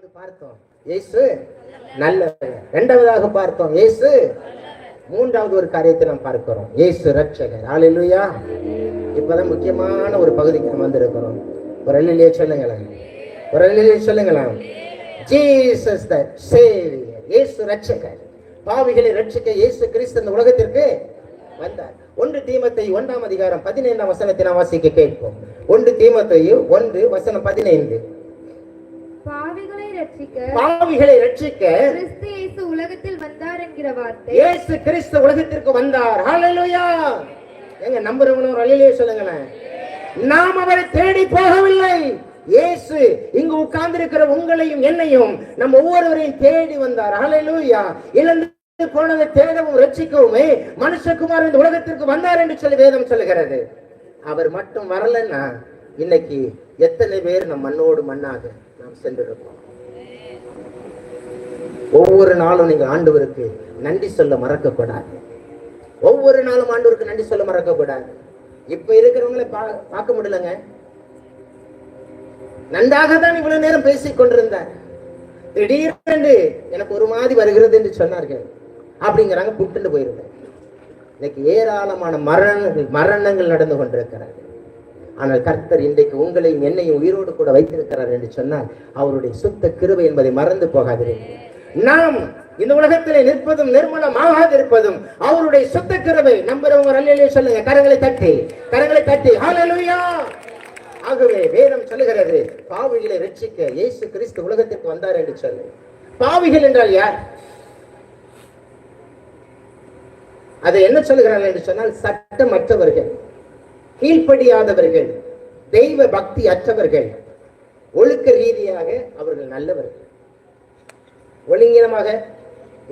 முதலாவது பார்த்தோம். இயேசு நல்லவர். இரண்டாவதாக பார்த்தோம். இயேசு மூன்றாவது ஒரு காரியத்தை நாம் பார்க்கிறோம். இயேசு ரட்சகர் ஹalleluya இப்பதான் முக்கியமான ஒரு பகுதிக்கு நம்ம வந்திருக்கிறோம். ஒரு சொல்லுங்களேன். ஒரு சொல்லுங்களேன். ஜீசஸ் த சேவியர் இயேசு ரட்சகர் பாவிகளை ரட்சிக்க இயேசு கிறிஸ்து இந்த உலகத்திற்கு வந்தார். ஒன்று தீமத்தை ஒன்றாம் அதிகாரம் பதினைந்தாம் வசனத்தை நாம் வாசிக்க கேட்போம். ஒன்று தீமத்தையும் ஒன்று வசனம் பதினைந்து. பாவிகளை ரட்சிக்க பாவிகளை ரட்சிக்க கிறிஸ்து இயேசு உலகத்தில் வந்தார் என்கிற வார்த்தை. இயேசு கிறிஸ்து உலகத்திற்கு வந்தார். ஹalleluya எங்க நம்புறவங்களும் அல்லேலூயா சொல்லுங்களேன். நாம் அவரை தேடி போகவில்லை. இயேசு இங்கு உட்கார்ந்திருக்கிற உங்களையும் என்னையும் நம்ம ஒவ்வொருவரையும் தேடி வந்தார். ஹalleluya இழந்து போனதை தேடவும் ரட்சிக்கவுமே மனுஷகுமார் இந்த உலகத்திற்கு வந்தார் என்று சொல்லி வேதம் சொல்லுகிறது. அவர் மட்டும் வரலன்னா இன்னைக்கு எத்தனை பேர் நம் மண்ணோடு மண்ணாக நாம் சென்றிருப்போம். ஒவ்வொரு நாளும் நீங்க ஆண்டவருக்கு நன்றி சொல்ல மறக்க கூடாது ஒவ்வொரு நாளும் ஆண்டவருக்கு நன்றி சொல்ல மறக்க கூடாது இப்ப இருக்கிறவங்கள பா- பார்க்க முடியலங்க. நன்றாக தான் இவ்வளவு நேரம் பேசிக் கொண்டிருந்தார். திடீரென்று எனக்கு ஒரு மாதிரி வருகிறது என்று சொன்னார்கள். அப்படிங்கிறாங்க புட்டுண்டு போயிருந்தேன். இன்னைக்கு ஏராளமான மரணங்கள் மரணங்கள் நடந்து கொண்டிருக்கிறார்கள் ஆனால் கர்த்தர் இன்றைக்கு உங்களையும் என்னையும் உயிரோடு கூட வைத்திருக்கிறார் என்று சொன்னால் அவருடைய சுத்த கிருவை என்பதை மறந்து போகாதீர்கள். நாம் இந்த உலகத்திலே நிற்பதும் நிர்மலமாகாது இருப்பதும் அவருடைய சுத்த கிருபை. நம்புறவங்க அல்லையிலே சொல்லுங்க. கரங்களை தட்டி கரங்களை தட்டி. ஹalleluya! ஆகவே வேதம் சொல்லுகிறது பாவிகளை ரட்சிக்க இயேசு கிறிஸ்து உலகத்திற்கு வந்தார் என்று சொல்லு. பாவிகள் என்றால் யார்? அதை என்ன சொல்லுகிறார்கள் என்று சொன்னால் சட்டமற்றவர்கள் கீழ்ப்படியாதவர்கள் தெய்வ பக்தி அற்றவர்கள் ஒழுக்க ரீதியாக அவர்கள் நல்லவர்கள். ஒழுங்கீனமாக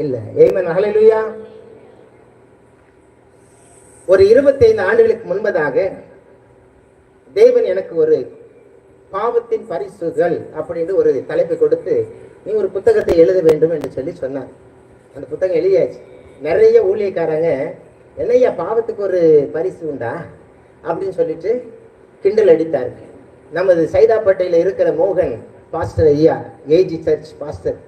இல்ல. ஏமன் ஹalleluya ஒரு 25 ஆண்டுகளுக்கு முன்பதாக தேவன் எனக்கு ஒரு பாவத்தின் பரிசுகள் அப்படின்னு ஒரு தலைப்பை கொடுத்து நீ ஒரு புத்தகத்தை எழுத வேண்டும் என்று சொல்லி சொன்னார். அந்த புத்தகம் எழுதியாச்சு. நிறைய ஊழியக்காரங்க என்னய்யா பாவத்துக்கு ஒரு பரிசு உண்டா? அப்படின்னு சொல்லிட்டு கிண்டல் அடித்தார் நமது சைதாப்பேட்டையில் இருக்கிற மோகன் பாஸ்டர் ஐயா ஏஜி சர்ச் பாஸ்டர்.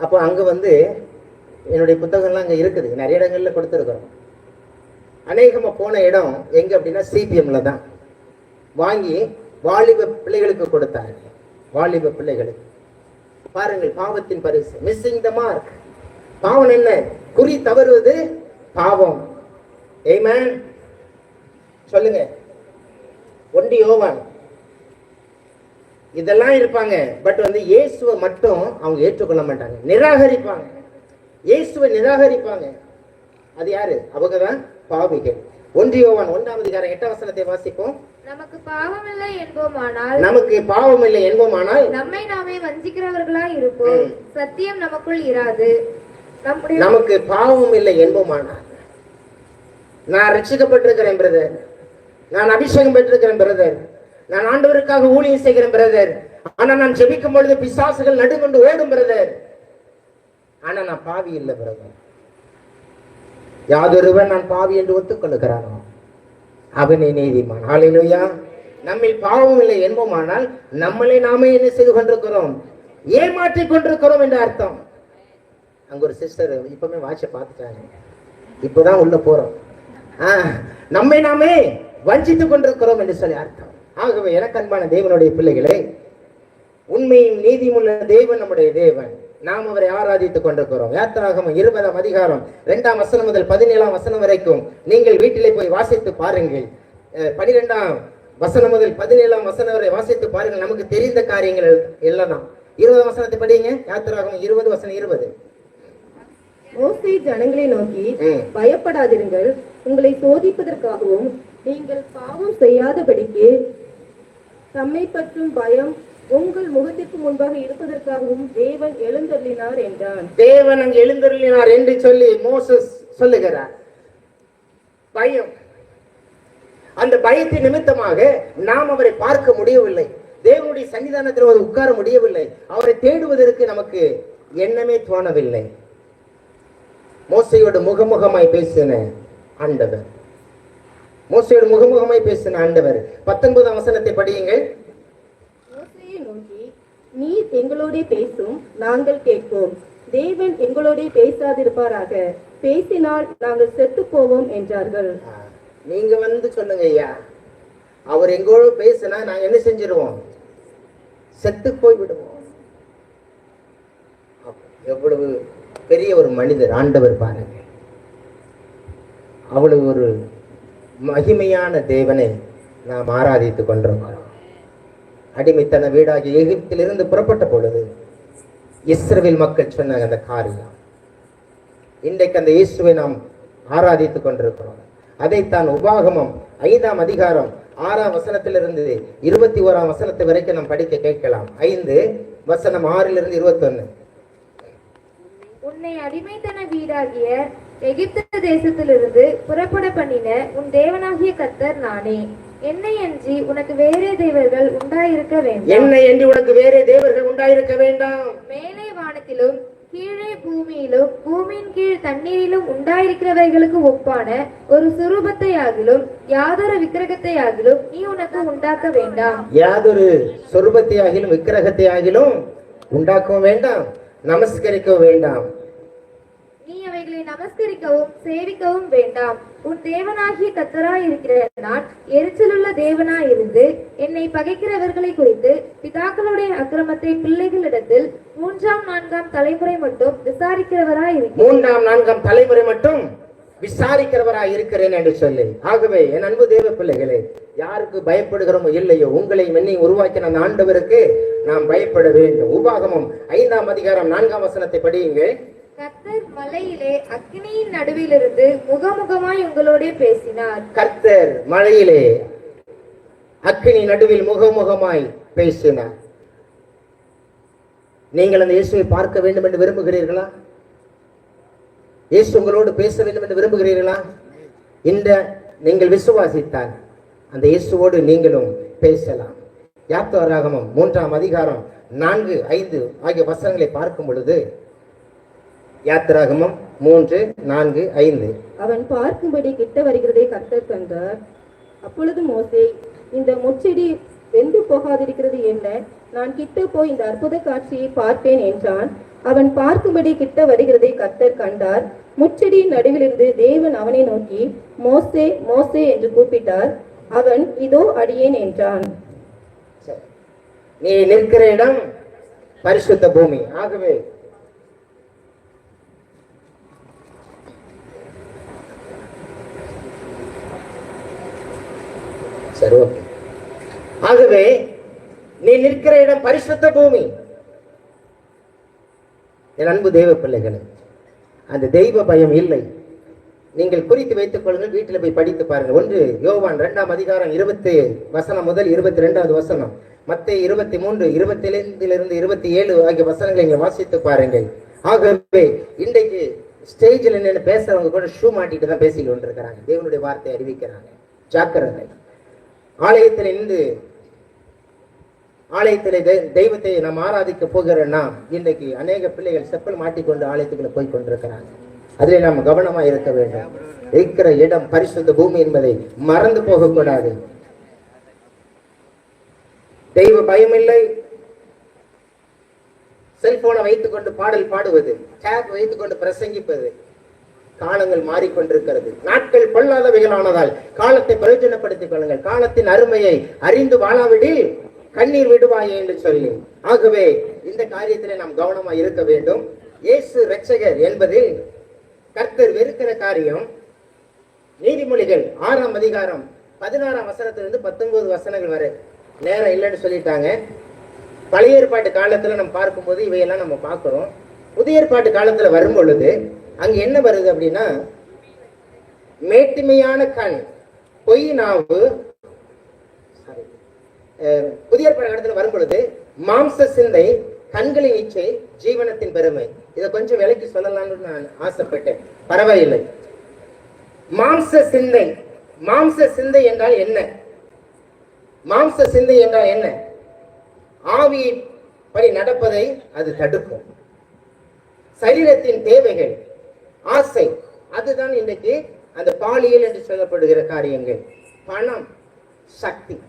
அப்போ அங்கே வந்து என்னுடைய புத்தகம்லாம் அங்கே இருக்குது. நிறைய இடங்களில் கொடுத்துருக்குறோம். அநேகமாக போன இடம் எங்கே அப்படின்னா சிபிஎம்ல தான். வாங்கி வாலிப பிள்ளைகளுக்கு கொடுத்தாங்க. வாலிப பிள்ளைகளுக்கு. பாருங்கள் பாவத்தின் பரிசு. மிஸ்ஸிங் த மார்க் பாவம் என்ன? குறி தவறுவது பாவம். ஏமேன் சொல்லுங்க. ஒண்டி யோவான். இதெல்லாம் இருப்பாங்க. பட் வந்து இயேசுவை மட்டும் அவங்க ஏற்றுக்கொள்ள மாட்டாங்க. நிராகரிப்பாங்க. இயேசுவை நிராகரிப்பாங்க. அது யாரு? அவங்க தான் பாவிகள். ஒன்றி யோவான் ஒன்றாம் அதிகாரம் எட்டாம் வசனத்தை வாசிப்போம். நமக்கு பாவமில்லை என்போமானால் நமக்கு பாவம் இல்லை என்போமானால் நம்மை நாமே வஞ்சிக்கிறவர்களாய் இருப்போம். சத்தியம் நமக்குள் இராது. நமக்கு பாவம் இல்லை என்போமானால். நான் ரட்சிக்கப்பட்டிருக்கிறேன் பிரதர் நான் அபிஷேகம் பெற்றிருக்கிறேன் பிரதர் நான் ஆண்டவருக்காக ஊழியம் செய்கிறேன் பிரதர் ஆனா நான் ஜெபிக்கும் பொழுது பிசாசுகள் நடுங்கொண்டு ஓடும் பிரதர் ஆனா நான் பாவி இல்லை பிரதர் யாதொருவன் நான் பாவி என்று ஒத்துக்கொள்ளுகிறானோ அவனே நீதிமான். ஹalleluya நம்மில் பாவம் இல்லை என்போமானால் நம்மளை நாமே என்ன செய்து கொண்டிருக்கிறோம்? ஏமாற்றிக் கொண்டிருக்கிறோம் என்று அர்த்தம். அங்க ஒரு சிஸ்டர் இப்பவுமே வாட்சை பார்த்துட்டாங்க. இப்போதான் உள்ள போறோம். ஆ, நம்மை நாமே வஞ்சித்துக் கொண்டிருக்கிறோம் என்று சொல்லி அர்த்தம். ஆகவே எனக்கு அன்பான தேவனுடைய பிள்ளைகளே உண்மையும் நீதியும் உள்ள தேவன் நம்முடைய தேவன். நாம் அவரை ஆராதித்துக் கொண்டிருக்கிறோம். யாத்திராகமம் இருபதாம் அதிகாரம் இரண்டாம் வசனம் முதல் பதினேழாம் வசனம் வரைக்கும் நீங்கள் வீட்டிலே போய் வாசித்து பாருங்கள். பனிரெண்டாம் வசனம் முதல் பதினேழாம் வசனம் வரை வாசித்து பாருங்கள். நமக்கு தெரிந்த காரியங்கள் எல்லாம். தான் இருபதாம் வசனத்தை படிங்க. யாத்திராகமம் இருபது வசனம் இருபது. மோசே ஜனங்களை நோக்கி. பயப்படாதிருங்கள். உங்களை சோதிப்பதற்காகவும் நீங்கள் பாவம் செய்யாதபடிக்கு தம்மை பற்றும் பயம் உங்கள் முகத்திற்கு முன்பாக இருப்பதற்காகவும் தேவன் எழுந்தருளினார் என்றான். தேவன் அங்கு எழுந்தருளினார் என்று சொல்லி மோசஸ் சொல்லுகிறார். பயம். அந்த பயத்தின் நிமித்தமாக நாம் அவரை பார்க்க முடியவில்லை. தேவனுடைய சன்னிதானத்தில் அவர் உட்கார முடியவில்லை. அவரை தேடுவதற்கு நமக்கு எண்ணமே தோணவில்லை. மோசையோடு முகமுகமாய் பேசின ஆண்டவர். மோசையோடு முகமுகமாய் பேசின ஆண்டவர். பத்தொன்பதாம் வசனத்தை படியுங்கள். நீர் எங்களோடே பேசும் நாங்கள் கேட்போம். தேவன் எங்களோடே பேசாதிருப்பாராக. பேசினால் நாங்கள் செத்து போவோம் என்றார்கள் நீங்க வந்து சொல்லுங்க ஐயா. அவர் எங்கோடு பேசினா நாங்க என்ன செஞ்சிருவோம்? செத்து போய் விடுவோம் எவ்வளவு பெரிய ஒரு மனிதர் ஆண்டவர் பாருங்க. அவ்வளவு ஒரு மகிமையான தேவனை நாம் ஆராதித்துக் கொண்டிருக்கிறோம். அடிமைத்தன வீடாகிய எகிப்திலிருந்து புறப்பட்ட பொழுது இஸ்ரவேல் மக்கள் சொன்ன அந்த காரியம். இன்றைக்கு அந்த இயேசுவை நாம் ஆராதித்துக் கொண்டிருக்கிறோம். அதைத்தான் உபாகமம் ஐந்தாம் அதிகாரம் ஆறாம் வசனத்திலிருந்து இருபத்தி ஓராம் வசனத்து வரைக்கும் நாம் படிக்க கேட்கலாம். ஐந்து வசனம் ஆறிலிருந்து இருபத்தொன்னு. உன்னை அடிமைத்தன வீடாகிய எகிப்து தேசத்திலிருந்து புறப்பட பண்ணின உன் தேவனாகிய கர்த்தர் நானே. என்னை அன்றி உனக்கு வேறே தேவர்கள் உண்டாயிருக்க வேண்டாம். என்னை என்று உனக்கு வேறே தேவர்கள் உண்டாயிருக்க வேண்டாம். மேலே வானத்திலும் கீழே பூமியிலும் பூமியின் கீழ் தண்ணீரிலும் உண்டாயிருக்கிறவைகளுக்கு ஒப்பான ஒரு சுரூபத்தை ஆகிலும் யாதொரு விக்கிரகத்தை ஆகிலும் நீ உனக்கு உண்டாக்க வேண்டாம். யாதொரு சொருபத்தை ஆகிலும் விக்கிரகத்தை ஆகிலும் உண்டாக்கவும் வேண்டாம் நமஸ்கரிக்கவும் வேண்டாம். நமஸ்கரிக்கவும் சேவிக்கவும் வேண்டாம். உன் தேவனாகிய கத்தராயிருக்கிற நான் எரிச்சலுள்ள தேவனாய் இருந்து என்னை பகைக்கிறவர்களை குறித்து பிதாக்களுடைய அக்கிரமத்தை பிள்ளைகளிடத்தில் மூன்றாம் நான்காம் தலைமுறை மட்டும் விசாரிக்கிறவராய் மூன்றாம் நான்காம் தலைமுறை மட்டும் விசாரிக்கிறவராய் இருக்கிறேன் என்று சொல்லி. ஆகவே என் அன்பு தேவ பிள்ளைகளே யாருக்கு பயப்படுகிறோமோ இல்லையோ உங்களை என்னை உருவாக்கின அந்த ஆண்டவருக்கு நாம் பயப்பட வேண்டும். உபாகமம் ஐந்தாம் அதிகாரம் நான்காம் வசனத்தை படியுங்கள். கர்த்தர் மலையிலே அக்னியின் நடுவிலிருந்து முகமுகமாய் உங்களோட பேசினார். கர்த்தர் மலையிலே அக்னி நடுவில் முகமுகமாய் பேசினார். நீங்கள் அந்த இயேசுவை பார்க்க வேண்டும் என்று விரும்புகிறீர்களா? இயேசு உங்களோடு பேச வேண்டும் என்று விரும்புகிறீர்களா? இந்த நீங்கள் விசுவாசித்தால் அந்த இயேசுவோடு நீங்களும் பேசலாம். யாத்தோராகமம் மூன்றாம் அதிகாரம் நான்கு ஐந்து ஆகிய வசனங்களை பார்க்கும் பொழுது யாத்திராகமம் மூன்று நான்கு ஐந்து. அவன் பார்க்கும்படி கிட்ட வருகிறதை கர்த்தர் கண்டார். அப்பொழுது மோசே இந்த முச்செடி வெந்து போகாதிருக்கிறது என்ன? நான் கிட்ட போய் இந்த அற்புத காட்சியை பார்ப்பேன் என்றான். அவன் பார்க்கும்படி கிட்ட வருகிறதை கர்த்தர் கண்டார். முச்செடியின் நடுவிலிருந்து தேவன் அவனை நோக்கி மோசே மோசே என்று கூப்பிட்டார். அவன் இதோ அடியேன் என்றான். நீ நிற்கிற இடம் பரிசுத்த பூமி. ஆகவே சரி ஓகே. ஆகவே நீ நிற்கிற இடம் பரிசுத்த பூமி. என் அன்பு தெய்வ பிள்ளைகளே அந்த தெய்வ பயம் இல்லை. நீங்கள் குறித்து வைத்துக் கொள்ளுங்கள் வீட்டில் போய் படித்து பாருங்கள். ஒன்று யோவான் இரண்டாம் அதிகாரம் இருபத்தி வசனம் முதல் இருபத்தி ரெண்டாவது வசனம். மற்ற இருபத்தி மூன்று இருபத்தி ஐந்திலிருந்து இருபத்தி ஏழு ஆகிய வசனங்களை நீங்கள் வாசித்து பாருங்கள். ஆகவே இன்றைக்கு ஸ்டேஜில் நின்று பேசுறவங்க கூட ஷூ மாட்டிட்டு தான் பேசிக்கிட்டு வந்துருக்கிறாங்க தேவனுடைய வார்த்தையை அறிவிக்கிறாங்க. ஜாக்கிரதை. ஆலயத்தில் இருந்து ஆலயத்தில் தெய்வத்தை நாம் ஆராதிக்க போகிறோம்னா இன்றைக்கு அநேக பிள்ளைகள் செப்பல் மாட்டிக்கொண்டு ஆலயத்துக்குள்ள போய் கொண்டிருக்கிறாங்க. அதில் நாம் கவனமா இருக்க வேண்டும். இருக்கிற இடம் பரிசுத்த பூமி என்பதை மறந்து போகக்கூடாது. தெய்வ பயம் இல்லை செல்போனை வைத்துக்கொண்டு பாடல் பாடுவது டேப் வைத்துக்கொண்டு பிரசங்கிப்பது. காலங்கள் மாறிக்கொண்டிருக்கிறது. நாட்கள் பொல்லாதவைகளானதால் காலத்தை பிரயோஜனப்படுத்திக் கொள்ளுங்கள். காலத்தின் அருமையை அறிந்து வாழாவிடில் கண்ணீர் விடுவாயே என்று சொல்லி ஆகவே இந்த காரியத்திலே நாம் கவனமாக இருக்க வேண்டும். இயேசு ரட்சகர் என்பதில் கர்த்தர் வெறுக்கிற காரியம். நீதிமொழிகள் ஆறாம் அதிகாரம் பதினாறாம் வசனத்திலிருந்து பத்தொன்பது வசனங்கள் வரை நேரம் இல்லைன்னு சொல்லிட்டாங்க. பழைய ஏற்பாட்டு காலத்துல நம்ம பார்க்கும்போது இவையெல்லாம் நம்ம பார்க்கிறோம். புதிய ஏற்பாட்டு காலத்துல வரும் பொழுது அங்க என்ன வருது அப்படின்னா மேட்டுமையான கண் பொய் நாவு புதிய இடத்துல வரும் பொழுது மாம்ச சிந்தை கண்களின் இச்சை ஜீவனத்தின் பெருமை. இதை கொஞ்சம் விலைக்கு சொல்லலாம்னு நான் ஆசைப்பட்டேன். பரவாயில்லை. மாம்ச சிந்தை மாம்ச சிந்தை என்றால் என்ன? மாம்ச சிந்தை என்றால் என்ன? ஆவியை படி நடப்பதை அது தடுக்கும். சரீரத்தின் தேவைகள் ஆசை. அதுதான் இன்றைக்கு அந்த பாலியல் என்று சொல்லப்படுகிற காரியங்கள். பணம் சக்தி.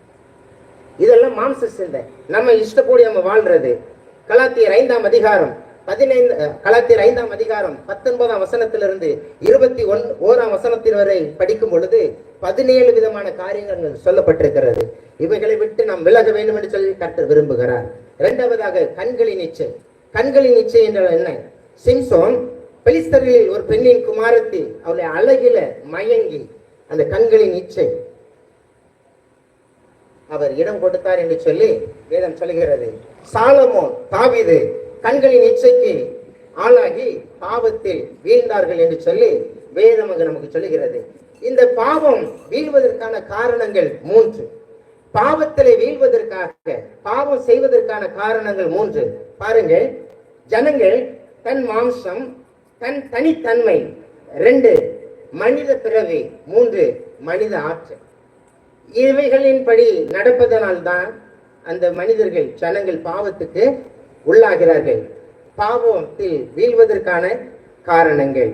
இதெல்லாம் மாம்ச சிந்தை. நம்ம இஷ்டப்படி நம்ம வாழ்றது. கலாத்தியர் ஐந்தாம் அதிகாரம் பதினைந்து கலாத்தியர் ஐந்தாம் அதிகாரம் பத்தொன்பதாம் வசனத்திலிருந்து இருபத்தி ஒன் ஓராம் வசனத்தில் வரை படிக்கும் பொழுது பதினேழு விதமான காரியங்கள் சொல்லப்பட்டிருக்கிறது. இவைகளை விட்டு நாம் விலக வேண்டும் என்று சொல்லி கற்று விரும்புகிறார். இரண்டாவதாக கண்களின் இச்சை. கண்களின் இச்சை என்றால் என்ன? சிம்சோன் பெலிஸ்தர்களில் ஒரு பெண்ணின் குமாரத்தி அவளை அழகில மயங்கி அந்த கண்களின் இச்சை. அவர் இடம் கொடுத்தார் என்று சொல்லி வேதம் சொல்லுகிறது சாலமோன் தாவிது கண்களின் இச்சைக்கு ஆளாகி பாவத்தில் வீழ்ந்தார்கள் என்று சொல்லி வேதம் அங்கு நமக்கு சொல்லுகிறது. இந்த பாவம் வீழ்வதற்கான காரணங்கள் மூன்று. பாவத்திலே வீழ்வதற்காக பாவம் செய்வதற்கான காரணங்கள் மூன்று. பாருங்கள் ஜனங்கள் தன் மாம்சம் தன் தனித்தன்மை. ரெண்டு மனித பிறவி. மூன்று மனித ஆற்றல். இவைகளின்படி நடப்பதனால்தான் அந்த மனிதர்கள் ஜனங்கள் பாவத்துக்கு உள்ளாகிறார்கள். பாவத்தில் வீழ்வதற்கான காரணங்கள்.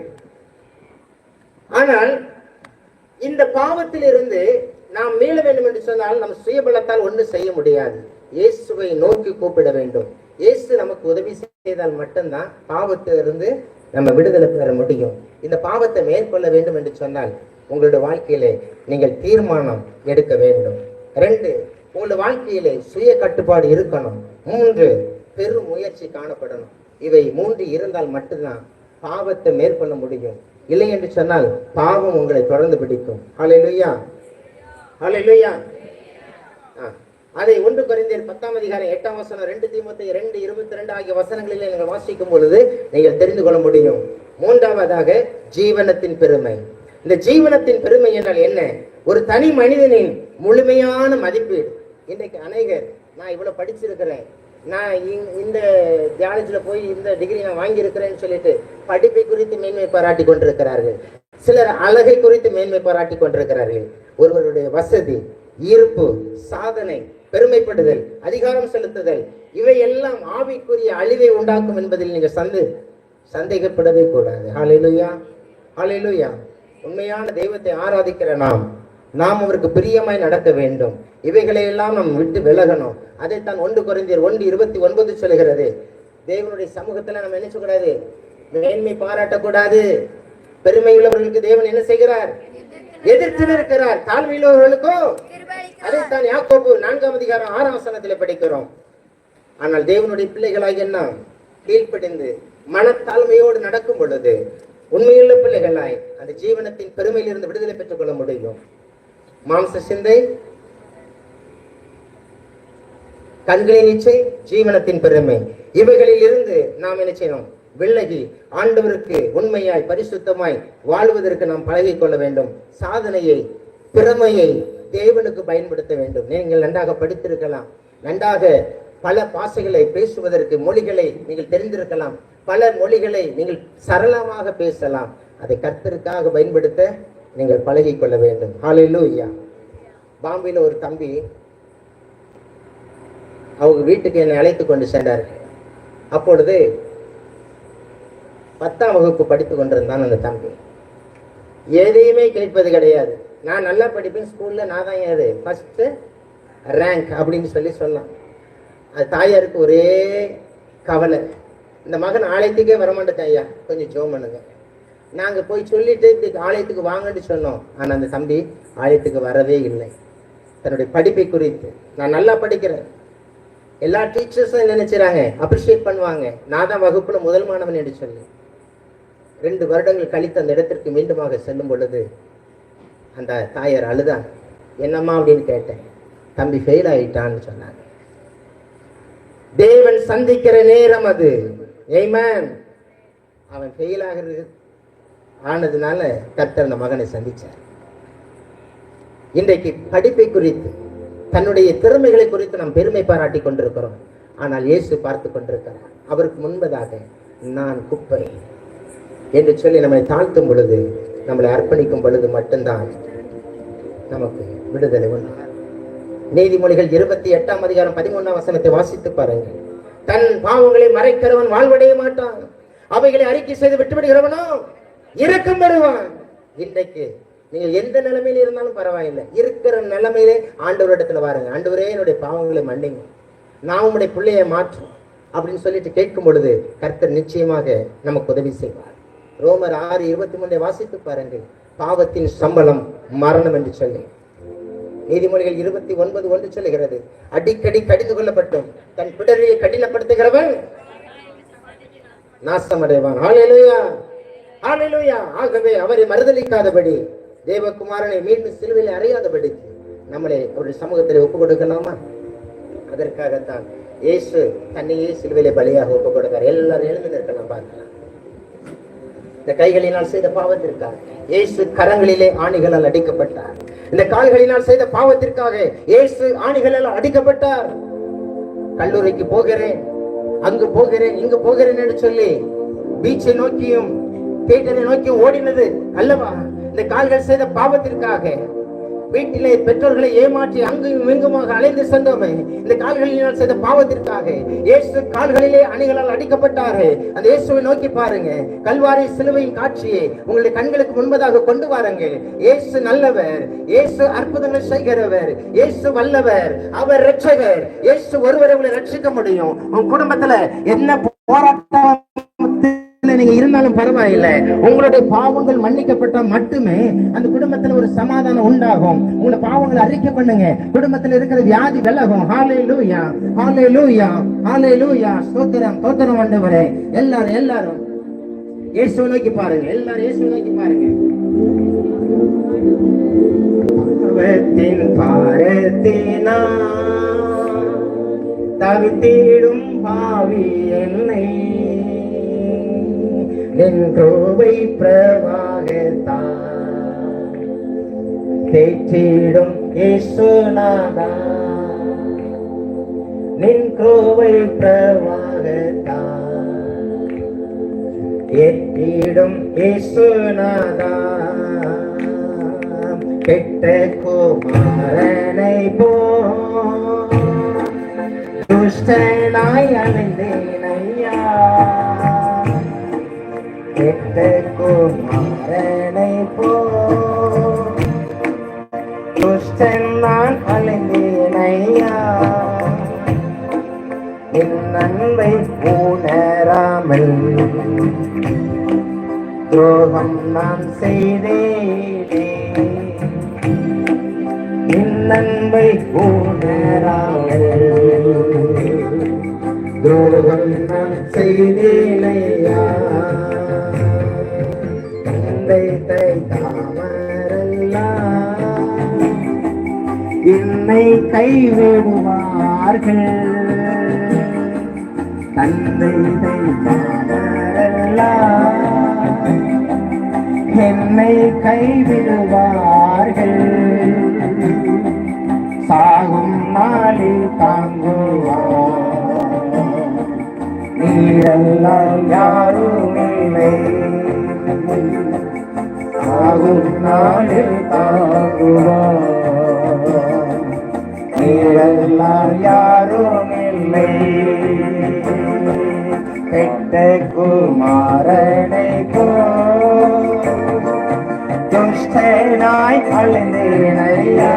ஆனால் இந்த பாவத்திலிருந்து நாம் மீள வேண்டும் என்று சொன்னால் நம் சுயபலத்தால் ஒன்றும் செய்ய முடியாது. இயேசுவை நோக்கி கூப்பிட வேண்டும். இயேசு நமக்கு உதவி செய்தால் மட்டும்தான் பாவத்திலிருந்து நம்ம விடுதலை பெற முடியும். இந்த பாவத்தை மேற்கொள்ள வேண்டும் என்று சொன்னால் உங்களுடைய வாழ்க்கையிலே நீங்கள் தீர்மானம் எடுக்க வேண்டும். ரெண்டு உங்களுடைய வாழ்க்கையிலே சுய கட்டுப்பாடு இருக்கணும். மூன்று பெரும் முயற்சி காணப்படணும். இவை மூன்று இருந்தால் மட்டும்தான் பாவத்தை மேற்கொள்ள முடியும். இல்லை என்று சொன்னால் பாவம் உங்களை தொடர்ந்து பிடிக்கும். ஹalleluya ஹalleluya அதை ஒன்று குறைந்தர் பத்தாம் அதிகாரம் எட்டாம் வசனம் ரெண்டு தீமத்தை ரெண்டு இருபத்தி ரெண்டு ஆகிய வசனங்களில் நீங்கள் வாசிக்கும் பொழுது நீங்கள் தெரிந்து கொள்ள முடியும். மூன்றாவதாக ஜீவனத்தின் பெருமை. இந்த ஜீவனத்தின் பெருமை என்றால் என்ன? ஒரு தனி மனிதனின் முழுமையான மதிப்பீடு இன்றைக்கு அநேகர் நான் இவ்வளவு படிச்சிருக்கிறேன். நான் இந்த தியானத்தில் போய் இந்த டிகிரி நான் வாங்கியிருக்கிறேன்னு சொல்லிட்டு படிப்பை குறித்து மேன்மை பாராட்டி கொண்டிருக்கிறார்கள். சிலர் அழகை குறித்து மேன்மை பாராட்டி கொண்டிருக்கிறார்கள். ஒருவருடைய வசதி ஈர்ப்பு சாதனை பெருமைப்படுதல் அதிகாரம் செலுத்துதல் இவை எல்லாம் ஆவிக்குரிய அழிவை உண்டாக்கும் என்பதில் நீங்கள் சந்து சந்தேகப்படவே கூடாது. ஹalleluya ஹalleluya. உண்மையான தெய்வத்தை ஆராதிக்கிற நாம் நாம் அவருக்கு பிரியமாய் நடக்க வேண்டும். இவைகளை எல்லாம் நாம் விட்டு விலகணும். அதைத்தான் ஒன்று குறைந்தீர் ஒன்று இருபத்தி ஒன்பது சொல்கிறது தேவனுடைய சமூகத்துல நம்ம என்ன சொல்லக்கூடாது? மேன்மை பாராட்டக்கூடாது. பெருமை உள்ளவர்களுக்கு தேவன் என்ன செய்கிறார்? எதிர்த்து நிற்கிறார் தாழ்மையுள்ளவர்களுக்கோ? அதைத்தான் யாக்கோபு நான்காம் அதிகாரம் ஆறாம் வசனத்திலே படிக்கிறோம். ஆனால் தேவனுடைய பிள்ளைகளாகிய நாம் கீழ்ப்படிந்து மனத்தாழ்மையோடு நடக்கும் பொழுது உண்மையுள்ள பிள்ளைகளாய் அந்த ஜீவனத்தின் பெருமையிலிருந்து விடுதலை பெற்றுக் கொள்ள முடியும். மாம்ச சிந்தை கண்களின் இச்சை ஜீவனத்தின் பெருமை. இவைகளில் இருந்து நாம் என்ன செய்யணும்? விலகி ஆண்டவருக்கு உண்மையாய் பரிசுத்தமாய் வாழ்வதற்கு நாம் பழகி கொள்ள வேண்டும். சாதனையை திறமையை தேவனுக்கு பயன்படுத்த வேண்டும். நீங்கள் நன்றாக படித்திருக்கலாம். நன்றாக பல பாஷைகளை பேசுவதற்கு மொழிகளை நீங்கள் தெரிந்திருக்கலாம். பல மொழிகளை நீங்கள் சரளமாக பேசலாம். அதை கர்த்தருக்காக பயன்படுத்த நீங்கள் பழகி கொள்ள வேண்டும். ஹalleluya பாம்பேல ஒரு தம்பி அவங்க வீட்டுக்கு என்னை அழைத்து கொண்டு சென்றார். அப்பொழுது பத்தாம் வகுப்பு படித்து கொண்டிருந்தான் அந்த தம்பி. எதையுமே கேட்பது கிடையாது. நான் நல்லா படிப்பேன் ஸ்கூலில் நான் தான் ஏது ஃபஸ்ட்டு ரேங்க் அப்படின்னு சொல்லி சொன்னான். அது தாயாருக்கு ஒரே கவலை. இந்த மகன் ஆலயத்துக்கே வரமாட்டேன் ஐயா. கொஞ்சம் ஜோம் பண்ணுங்க. நாங்கள் போய் சொல்லிட்டு இப்படி ஆலயத்துக்கு வாங்கன்னு சொன்னோம். ஆனால் அந்த தம்பி ஆலயத்துக்கு வரவே இல்லை. தன்னுடைய படிப்பை குறித்து. நான் நல்லா படிக்கிறேன். எல்லா டீச்சர்ஸும் என்ன அப்ரிஷியேட் பண்ணுவாங்க. நான் தான் வகுப்பில் முதல் மாணவன் என்று சொல்லி. ரெண்டு வருடங்கள் கழித்து அந்த இடத்திற்கு மீண்டுமாக செல்லும் பொழுது அந்த தாயார் அழுதான். என்னம்மா அப்படின்னு கேட்டேன். தம்பி ஃபெயில் ஆயிட்டான்னு சொன்னாங்க தேவன் சந்திக்கிற நேரம் அது. ஏய்மேன் அவன் ஃபெயில் ஆகிறது ஆனதுனால கர்த்தர் அந்த மகனை சந்திச்சார். இன்றைக்கு படிப்பை குறித்து தன்னுடைய திறமைகளை குறித்து நாம் பெருமை பாராட்டி கொண்டிருக்கிறோம். ஆனால் இயேசு பார்த்து கொண்டிருக்கிறார். அவருக்கு முன்பதாக நான் குப்பை என்று சொல்லி நம்மை தாழ்த்தும் பொழுது நம்மளை அர்ப்பணிக்கும் பொழுது மட்டும்தான் நமக்கு விடுதலை உண்டு. நீதிமொழிகள் இருபத்தி எட்டாம் அதிகாரம் பதிமூணாம் வசனத்தை வாசித்து பாருங்கள். தன் பாவங்களை மறைக்கிறவன் வாழ்வடைய மாட்டான். அவைகளை அறிக்கை செய்து விட்டுவிடுகிறவனோ இரக்கம் பெறுவான். இன்றைக்கு நீங்கள் எந்த நிலைமையில இருந்தாலும் பரவாயில்லை. இருக்கிற நிலைமையிலே ஆண்டவரிடத்துல வாருங்க ஆண்டவரே என்னுடைய பாவங்களை மன்னிங்க. நான் உங்களுடைய பிள்ளையை மாற்றும் அப்படின்னு சொல்லிட்டு கேட்கும் பொழுது கர்த்தர் நிச்சயமாக நமக்கு உதவி செய்வார். ரோமர் ஆறு இருபத்தி மூன்றை வாசித்து பாருங்கள். பாவத்தின் சம்பளம் மரணம் என்று சொல்லி. நீதிமொழிகள் இருபத்தி ஒன்பது ஒன்று சொல்லுகிறது. அடிக்கடி கடிந்து கொள்ளப்பட்டும். தன் பிடரியை கடினப்படுத்துகிறவன் நாசம் அடைவான் ஆகவே அவரை மறுதளிக்காதபடி தேவகுமாரனை மீண்டும் சிலுவையில் அறையாதபடி நம்மளை அவருடைய சமூகத்தில் ஒப்பு கொடுக்கலாமா அதற்காகத்தான் இயேசு தன்னையே சிலுவையிலே பலியாக ஒப்பு கொடுக்கிறார் எல்லாரும் எழுந்து நிற்கலாம் பார்க்கலாம். இந்த கைகளினால் செய்த பாவத்திற்காக. இயேசு கரங்களிலே ஆணிகளால் அடிக்கப்பட்டார். இந்த கால்களினால் செய்த பாவத்திற்காக இயேசு ஆணிகளால் அடிக்கப்பட்டார். கல்லூரிக்கு போகிறேன் அங்கு போகிறேன் இங்கு போகிறேன் என்று சொல்லி பீச்சை நோக்கியும் தியேட்டரை நோக்கியும் ஓடினது அல்லவா? இந்த கால்கள் செய்த பாவத்திற்காக வீட்டிலே பெற்றோர்களை ஏமாற்றி அங்கும் இங்குமாக அலைந்து சென்றோமே. இந்த கால்களினால் செய்த பாவத்திற்காக இயேசு கால்களிலே அணிகளால் அடிக்கப்பட்டார்கள் அந்த இயேசுவை நோக்கி பாருங்க. கல்வாரி சிலுவையின் காட்சியை உங்களுடைய கண்களுக்கு முன்பதாக கொண்டு வாருங்க. இயேசு நல்லவர். இயேசு அற்புதங்கள் செய்கிறவர். இயேசு வல்லவர். அவர் ரட்சகர் இயேசு ஒருவரை உங்களை ரட்சிக்க முடியும். உன் குடும்பத்துல என்ன போராட்டம் நீங்க இருந்தாலும் பரவாயில்லை. உங்களுடைய பாவங்கள் மன்னிக்கப்பட்ட மட்டுமே அந்த குடும்பத்துல ஒரு சமாதானம் உண்டாகும். உங்களை பாவங்களை அறிக்கை பண்ணுங்க. குடும்பத்துல இருக்கிற வியாதி விலகும். ஹாலே லூயா ஹாலே லூயா ஹாலே லூயா சோத்திரம் சோத்திரம் ஆண்டவரே. எல்லாரும் எல்லாரும். இயேசுவை நோக்கி பாருங்க. எல்லாரும் இயேசுவை நோக்கி பாருங்க. பாவத்தின் பாரத்தினா தவித்திடும் பாவி என்னை. நின்றோவை பிரவாகத்தான். தேற்றிடும் இயேசுநாதா நின் கோவை பிரவாகத்தான். எட்டிடும் இயேசுநாதா கெட்ட குமாரனை போ துஷ்டனாய் அலைந்தேன் ஐயா. கெட்ட குமாரனை போ துஷ்டன் நான் அலைந்தேன் என் அன்பை உணராமல் துரோகம் நான் செய்தேனே. என் அன்பை உணராமல் துரோகம் நான் செய்தேனையா? தந்தை தை தாமரல்லா? என்னை கைவிடுவார்கள். தந்தை தை தாமரல்லா? என்னை கைவிடுவார்கள். சாகும் நாளில் தாங்குவார். நீரெல்லாம் யாரும் இல்லை. நாளில் தாங்குவார் நீரெல்லாம் யாரும் இல்லை. கெட்ட குமாரனை துஷ்டனாய் அழுந்தேனையா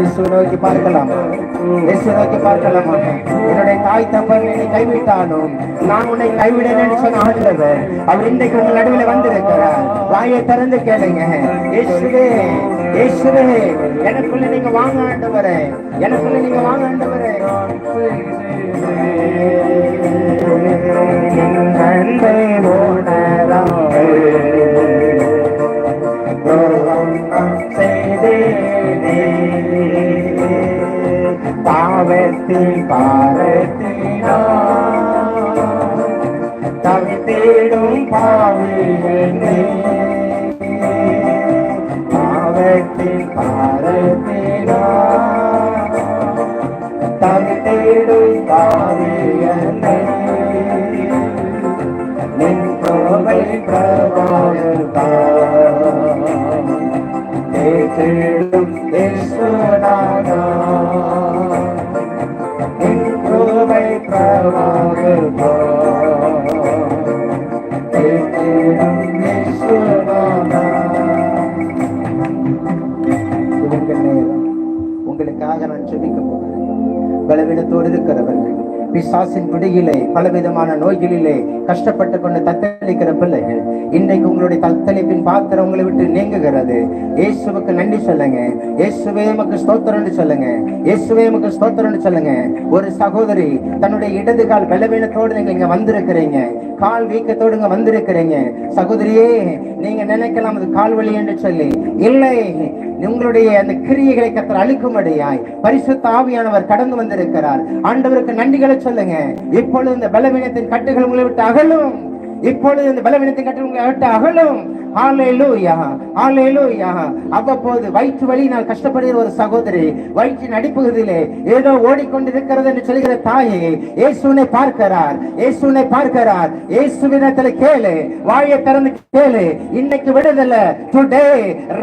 இயேசு நோக்கி பார்க்கலாம். இயேசு நோக்கி பார்க்கலாம் என்னுடைய தாய் தப்பன் என்னை கைவிட்டாலும் நான் உன்னை கைவிடலன்னு சொன்ன ஆண்டவர் அவர் இன்றைக்கு உங்கள் நடுவில் வந்திருக்கிறார். வாயை திறந்து கேளுங்க. இயேசுவே இயேசுவே எனக்குள்ள நீங்க வாங்க ஆண்டவரே எனக்குள்ள நீங்க வாங்க ஆண்டவரே. அன்பை உணராமல் பாவத்தில் பாரத்தினா தவித்தேடும் பாவியனே பாவத்தில் பாரத்தினா தவித்தேடும் பாவியனே நின் கோவை பிர இதுக்கு இருக்கிறவர்கள். பிசாசின் பிடியிலே பலவிதமான நோய்களிலே கஷ்டப்பட்டு கொண்டு தத்தளிக்கிற பிள்ளைகள். இன்றைக்கு உங்களுடைய தத்தளிப்பின் பாத்திரம் உங்களை விட்டு நீங்குகிறது. இயேசுவுக்கு நன்றி சொல்லுங்க. இயேசுவே நமக்கு ஸ்தோத்திரம்னு சொல்லுங்க. இயேசுவே நமக்கு ஸ்தோத்திரம்னு சொல்லுங்க. ஒரு சகோதரி தன்னுடைய இடது கால் பலவீனத்தோடு நீங்க இங்க வந்திருக்கிறீங்க. கால் வீக்கத்தோடு இங்க வந்திருக்கிறீங்க. சகோதரியே நீங்க நினைக்கலாம் அது கால் வலி என்று சொல்லி. இல்லை உங்களுடைய அந்த கிரியைகளை கத்தர் அழிக்கும்படியாய் பரிசுத்த ஆவியானவர் கடந்து வந்திருக்கிறார். ஆண்டவருக்கு நன்றிகளை சொல்லுங்க. இப்பொழுது இந்த பலவீனத்தின் கட்டுகள் உங்களை விட்டு அகலும். இப்பொழுது இந்த பலவீனத்தின் கட்டுகள் உங்களை விட்டு அகலும். அவ்வப்போது வயிற்று நான் கஷ்டப்படுகிற ஒரு சகோதரி வயிற்றின் அடிப்பகுதியிலே ஏதோ ஓடிக்கொண்டிருக்கிறது என்று சொல்கிற தாயே இயேசுனை பார்க்கிறார். இயேசுனை பார்க்கிறார். இயேசுவிடத்தில் கேளு. வாயை திறந்து கேளு. இன்னைக்கு விடுதல. Today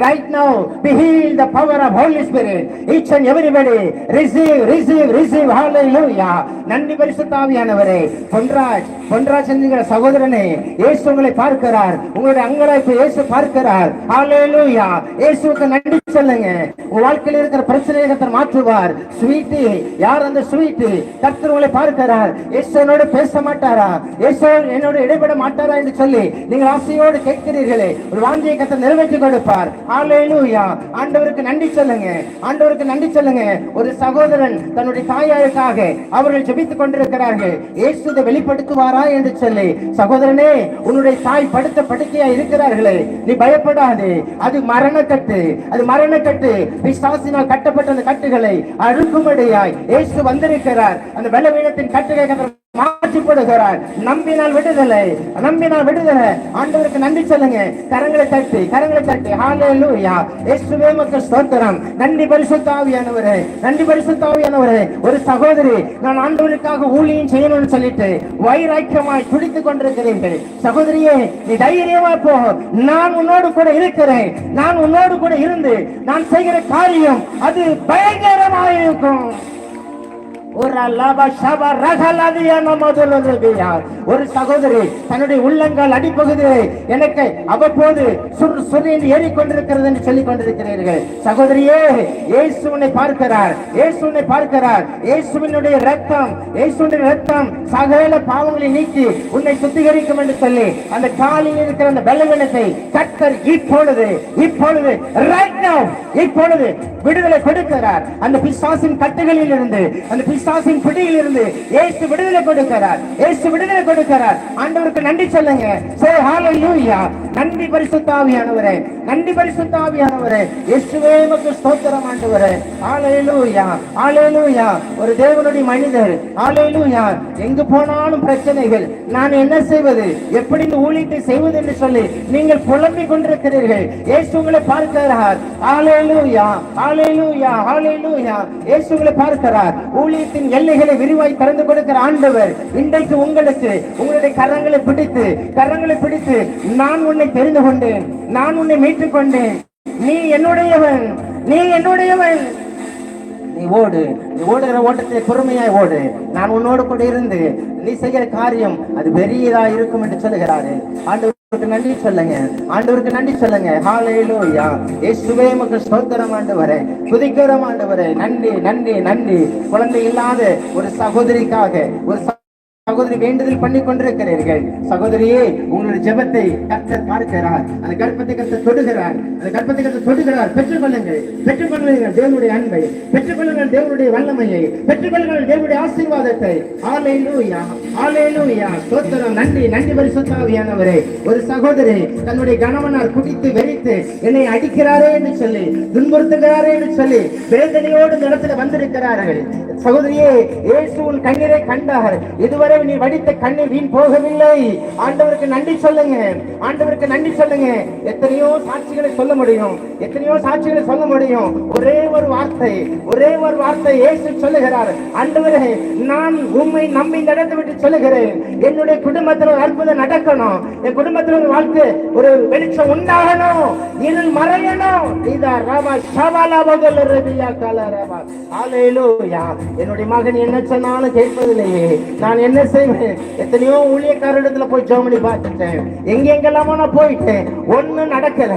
right now heal the power of holy spirit each and everybody receive receive receive hallelujah. நன்றி பரிசுத்தாவியானவரே பொன்ராஜ் பொன்ராஜ் என்கிற சகோதரனே இயேசு உங்களை பார்க்கிறார். உங்களுடைய அங்கலாய்ப்பு இயேசு பார்க்கிறார். ஹalleluya. இயேசுவுக்கு நன்றி சொல்லுங்க. உங்க வாழ்க்கையில இருக்கிற பிரச்சனையை கர்த்தர் மாற்றுவார். ஸ்வீட் யார் அந்த ஸ்வீட் கர்த்தர் உங்களை பார்க்கிறார். இயேசு என்னோட பேச மாட்டாரா? இயேசு என்னோட இடைபட மாட்டாரா என்று சொல்லி நீங்கள் ஆசையோடு கேட்கிறீர்களே. ஒரு வாஞ்சியை கர்த்தர் நிறைவேற்றி கொடுப்பார். ஹalleluya. ஆண்டவருக்கு நன்றி சொல்லுங்க. ஆண்டவருக்கு நன்றி சொல்லுங்க. ஒரு சகோதரன் தன்னுடைய தாயாருக்காக அவர்கள் ஜெபித்துக் கொண்டிருக்கிறார்கள். இயேசு வெளிப்படுத்துவாரா என்று சொல்லி. சகோதரனே உன்னுடைய தாய் படுத்த படுக்கையா இருக்கிறார்கள். நீ பயப்படாதே. அது மரணக்கட்டு அது மரணக்கட்டு விசுவாசினால் கட்டப்பட்ட அந்த கட்டுகளை அழுக்கும்படியாய் இயேசு வந்திருக்கிறார். அந்த பலவீனத்தின் கட்டுகளை கர்த்தர் மாற்றி நம்பினால் விடுதலை நம்பினால் விடுதலை. ஆண்டவருக்கு நன்றி சொல்லுங்க. கரங்களை தட்டி கரங்களை தட்டி. ஹாலே லூயா இயேசுவே மக்கள் ஸ்தோத்திரம். நன்றி பரிசுத்தாவியானவரே நன்றி பரிசுத்தாவியானவரே ஒரு சகோதரி நான் ஆண்டவருக்காக ஊழியம் செய்யணும்னு சொல்லிட்டு வைராக்கியமாய் துடித்துக் கொண்டிருக்கிறீர்கள். சகோதரியே நீ தைரியமா போ. நான் உன்னோடு கூட இருக்கிறேன். நான் உன்னோடு கூட இருந்து நான் செய்கிற காரியம் அது பயங்கரமாக இருக்கும் ஒரு ஒரு சகோதரி தன்னுடைய உள்ளங்கால் அடிப்பகுதியை எனக்கு அவ்வப்போது சுர் சுர் என்று ஏறிக்கொண்டிருக்கிறது என்று சொல்லிக் கொண்டிருக்கிறீர்கள். சகோதரியே இயேசு பார்க்கிறார். இயேசு பார்க்கிறார். இயேசுவினுடைய ரத்தம் இயேசுவினுடைய ரத்தம் சகல பாவங்களை நீக்கி உன்னை சுத்திகரிக்கும் என்று சொல்லி அந்த காலில் இருக்கிற அந்த பலவீனத்தை கத்தர் இப்பொழுது இப்பொழுது right இப்பொழுது விடுதலை கொடுக்கிறார். அந்த பிசாசின் கட்டுகளில் இருந்து அந்த பிசாசின் பிடியில் இருந்து ஏசு விடுதலை கொடுக்கிறார். ஏசு விடுதலை கொடுக்கிறார். ஆண்டவருக்கு நன்றி சொல்லுங்க. சே ஹalleluya நன்றி பரிசுத்த ஆவியானவரே நன்றி பரிசுத்த ஆவியானவரே இயேசுவே உமக்கு ஸ்தோத்திரம் ஆண்டவரே. ஹalleluya ஹalleluya ஒரு தேவனுடைய மனிதர். ஹalleluya எங்கு போனாலும் பிரச்சனைகள். நான் என்ன செய்வது? எப்படி இந்த ஊழியத்தை செய்வது என்று சொல்லி நீங்கள் புலம்பிக் கொண்டிருக்கிறீர்கள். இயேசு உங்களை பார்க்கிறார். ஹalleluya ஹalleluya ஹalleluya இயேசு உங்களை பார்க்கிறார். ஊழியத்தின் எல்லைகளை விரிவாய் திறந்து கொடுக்கிற ஆண்டவர் இன்றைக்கு உங்களுக்கு உங்களுடைய கரங்களை பிடித்து கரங்களை பிடித்து நான் உன்னை தெரிந்து கொண்டேன். நான் உன்னை மீட்டுக் கொண்டேன். நீ என்னுடையவன். நீ என்னுடையவன். நீ ஓடு. நீ ஓடுகிற ஓட்டத்தை பொறுமையாய் ஓடு. நான் உன்னோடு கூட இருந்து நீ செய்கிற காரியம் அது பெரியதா இருக்கும் என்று சொல்லுகிறாரு. ஆண்டு நன்றி சொல்லுங்க. ஆண்டவருக்கு நன்றி சொல்லுங்க. ஹalleluya. இயேசுவே மக்கள் ஸ்தோத்திரம் ஆண்டவரே. துதிக்கிறோம் ஆண்டவரே. நன்றி நன்றி நன்றி. குழந்தை இல்லாத ஒரு சகோதரிக்காக ஒரு சகோதரி வேண்டுதல் பண்ணி கொண்டிருக்கிறீர்கள். சகோதரியே உங்களுடைய ஜெபத்தை கர்த்தர் பார்க்கிறார் அந்த கற்பத்தை கர்த்தர் தொடுகிறார். அந்த கற்பத்தை கர்த்தர் தொடுகிறார். பெற்றுக்கொள்ளுங்கள். பெற்றுக்கொள்ளுங்கள் தேவனுடைய அன்பை. பெற்றுக்கொள்ளுங்கள் தேவனுடைய வல்லமையை. பெற்றுக்கொள்ளுங்கள் தேவனுடைய ஆசீர்வாதத்தை. ஆலேலூயா ஆலேலூயா ஸ்தோத்திரம். நன்றி. நன்றி பரிசுத்தாவியானவரே. ஒரு சகோதரி தன்னுடைய கணவனால் குடித்து வெறித்து என்னை அடிக்கிறாரே என்று சொல்லி துன்புறுத்துகிறாரே என்று சொல்லி வேதனையோடு இந்த இடத்துல வந்திருக்கிறார்கள். சகோதரியே இயேசு கண்ணீரை கண்டார் இதுவரை நீ வடித்த கண்ணீர் வீண் போகவில்லை. ஆண்டவருக்கு நன்றி சொல்லுங்க. ஆண்டவருக்கு நன்றி சொல்லுங்க. எத்தனையோ சாட்சிகளை சொல்ல முடியும். எத்தனையோ சாட்சிகளை சொல்ல முடியும். ஒரே ஒரு வார்த்தை ஒரே ஒரு வார்த்தை ஏசு சொல்லுகிறார். ஆண்டவரே நான் உண்மை நம்பி நடந்து விட்டு சொல்லுகிறேன். என்னுடைய குடும்பத்தில் ஒரு அற்புதம் நடக்கணும். என் குடும்பத்தில் ஒரு வாழ்க்கை ஒரு வெளிச்சம் உண்டாகணும். இருள் மறையணும். இதா ராமா ஷவலா பகல ரபியா கல ராமா என்னுடைய மகன் என்ன சொன்னாலும் கேட்பதில்லையே. நான் என்ன செய்வேன். எத்தனையோ ஊழியக்காரிடத்துல போய் ஜெர்மனி பார்த்துட்டேன். எங்க எங்கெல்லாமோ நான் போயிட்டேன். ஒண்ணு நடக்கல.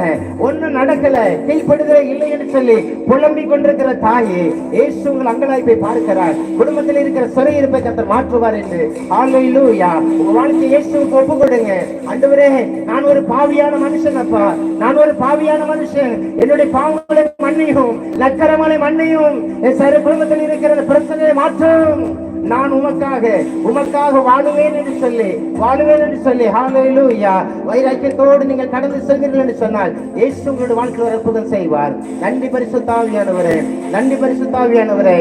ஒண்ணு நடக்கல. கீழ்ப்படுதலே இல்லை என்று சொல்லி புலம்பிக் கொண்டிருக்கிற தாயே இயேசு உங்கள் அங்கலாய்ப்பை பார்க்கிறார். குடும்பத்தில் இருக்கிற சிறை இருப்பை கத்தர் மாற்றுவார் என்று. ஹalleluya. உங்க வாழ்க்கை இயேசுவுக்கு ஒப்பு கொடுங்க ஆண்டவரே நான் ஒரு பாவியான மனுஷன் அப்பா. நான் ஒரு பாவியான மனுஷன். என்னுடைய பாவங்களை மண்ணையும் லக்கரமலை மண்ணையும் என் சரி குடும்பத்தில் இருக்கிற பிரச்சனையை மாற்றும். நான் உமக்காக உமக்காக வாழுவேன் என்று சொல்லி வாழுவேன் என்று சொல்லி ஹalleluya வைராக்கியத்தோடு நீங்கள் கடந்து செல்கிறீர்கள் என்று சொன்னால் இயேசு உங்களோட வாழ்க்கையில் ஒரு அற்புதம் செய்வார். நன்றி பரிசுத்தாவியானவரே நன்றி பரிசுத்தாவியானவரே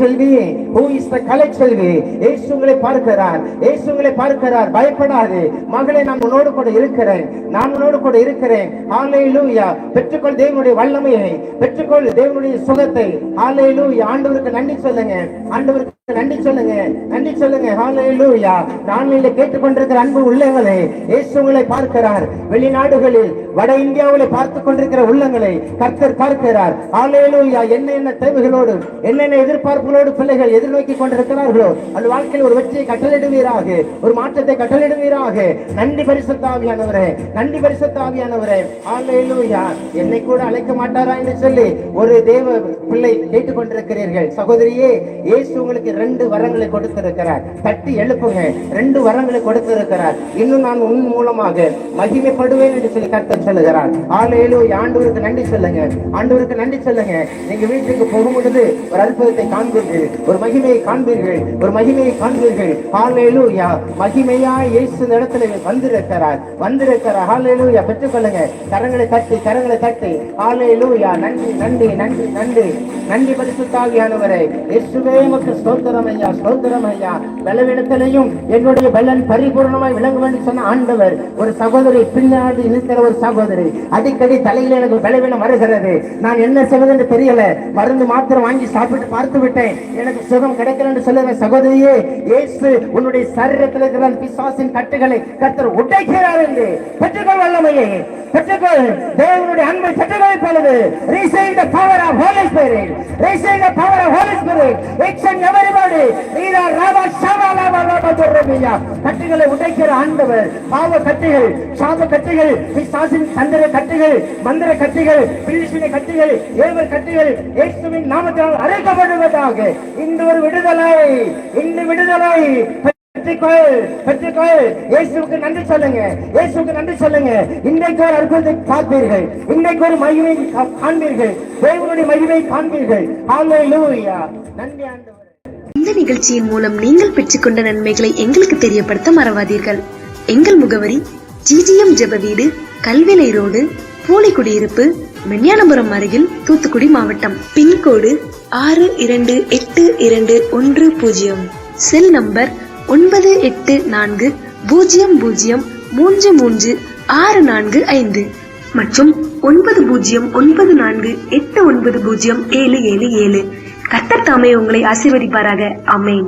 Selvi who is the Kalaiselvi? இயேசு உங்களை பார்க்கிறார் இயேசு உங்களை பார்க்கிறார் பயப்படாது மகளே நான் உன்னோடு கூட இருக்கிறேன் நான் உன்னோடு கூட இருக்கிறேன் ஹalleluya பெற்றுக்கொள் தேவனுடைய வல்லமையை பெற்றுக்கொள் தேவனுடைய சுகத்தை ஹalleluya ஆண்டவருக்கு நன்றி சொல்லுங்க ஆண்டவருக்கு நன்றி சொல்லுங்க. நன்றி சொல்லுங்க. ஹalleluya. நாளிலே கேட்டுக்கொண்டிருக்கிற அன்பு உள்ளங்களே இயேசு உங்களை பார்க்கிறார். வெளிநாடுகளில் வட இந்தியாவிலே பார்த்து கொண்டிருக்கிற உள்ளங்களை கர்த்தர் பார்க்கிறார். ஆலையிலூயா என்ன என்ன தேவைகளோடு என்னென்ன எதிர்பார்ப்புகளோடு பிள்ளைகள் எதிர்நோக்கி கொண்டிருக்கிறார்களோ அந்த வாழ்க்கையில் ஒரு வெற்றியை கட்டளிடுவீராக ஒரு மாற்றத்தை கட்டளிடுவீராக நன்றி பரிசுத்தாவியானவரே நன்றி பரிசுத்தாவியானவரே ஆலையிலூயா என்னை கூட அழைக்க மாட்டாரா என்று சொல்லி ஒரு தேவ பிள்ளை கேட்டுக்கொண்டிருக்கிறீர்கள் சகோதரியே இயேசு உங்களுக்கு ரெண்டு வரங்களை கொடுத்திருக்கிறார். தட்டி எழுப்புங்க. ரெண்டு வரங்களை கொடுத்திருக்கிறார். இன்னும் நான் உன் மூலமாக மகிமைப்படுவேன் என்று சொல்லி கர்த்தர் சொல்லுகிறார். ஆலையிலோ ஆண்டவருக்கு நன்றி சொல்லுங்க. ஆண்டவருக்கு நன்றி சொல்லுங்க. நீங்க வீட்டுக்கு போகும் பொழுது ஒரு அற்புதத்தை காண்பீர்கள். ஒரு மகிமையை காண்பீர்கள். ஒரு மகிமையை காண்பீர்கள். ஆலேலூயா மகிமையா இயேசு இந்த இடத்துல வந்திருக்கிறார். வந்திருக்கிறார். ஆலேலூயா பெற்றுக்கொள்ளுங்க. கரங்களை தட்டி கரங்களை தட்டி. ஆலேலூயா நன்றி நன்றி நன்றி நன்றி. நன்றி பரிசுத்தாவியானவரே இயேசுவே உமக்கு ஸ்தோத்திரம் ஐயா ஸ்தோத்திரம் ஐயா. பலவீனத்திலையும் என்னுடைய பலன் பரிபூர்ணமாய் விளங்க வேண்டும் சொன்ன ஆண்டவர் ஒரு சகோதரி பின்னாடி நிற்கிற ஒரு சகோதரி சகோதரி அடிக்கடி தலையில் எனக்கு பலவீனம் வருகிறது. நான் என்ன செய்வது என்று தெரியல. மருந்து மாத்திரம் வாங்கி சாப்பிட்டு பார்த்து விட்டேன். எனக்கு சுகம் கிடைக்கல என்று சொல்லுற சகோதரியே. இயேசு உன்னுடைய சரீரத்தில் இருக்கிற பிசாசின் கட்டுகளை கத்தர் உடைக்கிறார் என்று. பெற்றுக்கொள் வல்லமையை. பெற்றுக்கொள். தேவனுடைய அன்பை பெற்றுக்கொள் பொழுது receive the power of Holy Spirit. Receive the power of Holy Spirit. Each and everybody. நீரா ராபா ஷாபா லாபா லாபா சொல்றீங்க கட்டுகளை உடைக்கிற ஆண்டவர். பாவ கட்டுகள் சாப கட்டுகள் பிசாசின் தந்திர கட்டுகள் மந்திர கட்டுகள் பிலிசின கட்டுகள் ஏவல் கட்டுகள் இயேசுவின் நாமத்தால் அழைக்கப்படுவதாக இந்த ஒரு விடுதலை இந்த விடுதலை. பெற்றுக்கொள் நன்றி சொல்லுங்க. இயேசுவுக்கு நன்றி சொல்லுங்க. இன்றைக்கு ஒரு அற்புதத்தை பார்ப்பீர்கள். இன்றைக்கு ஒரு மகிமை கா- காண்பீர்கள். தேவனுடைய மகிமை காண்பீர்கள். ஹalleluya நன்றி ஆண்டவரே. இந்த நிகழ்ச்சியின் மூலம் நீங்கள் பெற்றுக்கொண்ட நன்மைகளை எங்களுக்கு தெரியப்படுத்த மறவாதீர்கள். எங்கள் முகவரி ஜிஜிஎம் ஜெப வீடு கல்விலை ரோடு போலிக்குடியிருப்பு விஞ்ஞானபுரம் அருகில் தூத்துக்குடி மாவட்டம். பின்கோடு ஆறு இரண்டு எட்டு இரண்டு ஒன்று பூஜ்ஜியம். செல் நம்பர் ஒன்பது எட்டு நான்கு பூஜ்ஜியம் பூஜ்ஜியம் மூன்று மூன்று ஆறு நான்கு ஐந்து மற்றும் ஒன்பது பூஜ்ஜியம் ஒன்பது நான்கு எட்டு ஒன்பது பூஜ்ஜியம் ஏழு ஏழு ஏழு. கர்த்தர் உங்களை ஆசீர்வதிப்பாராக. அமேன்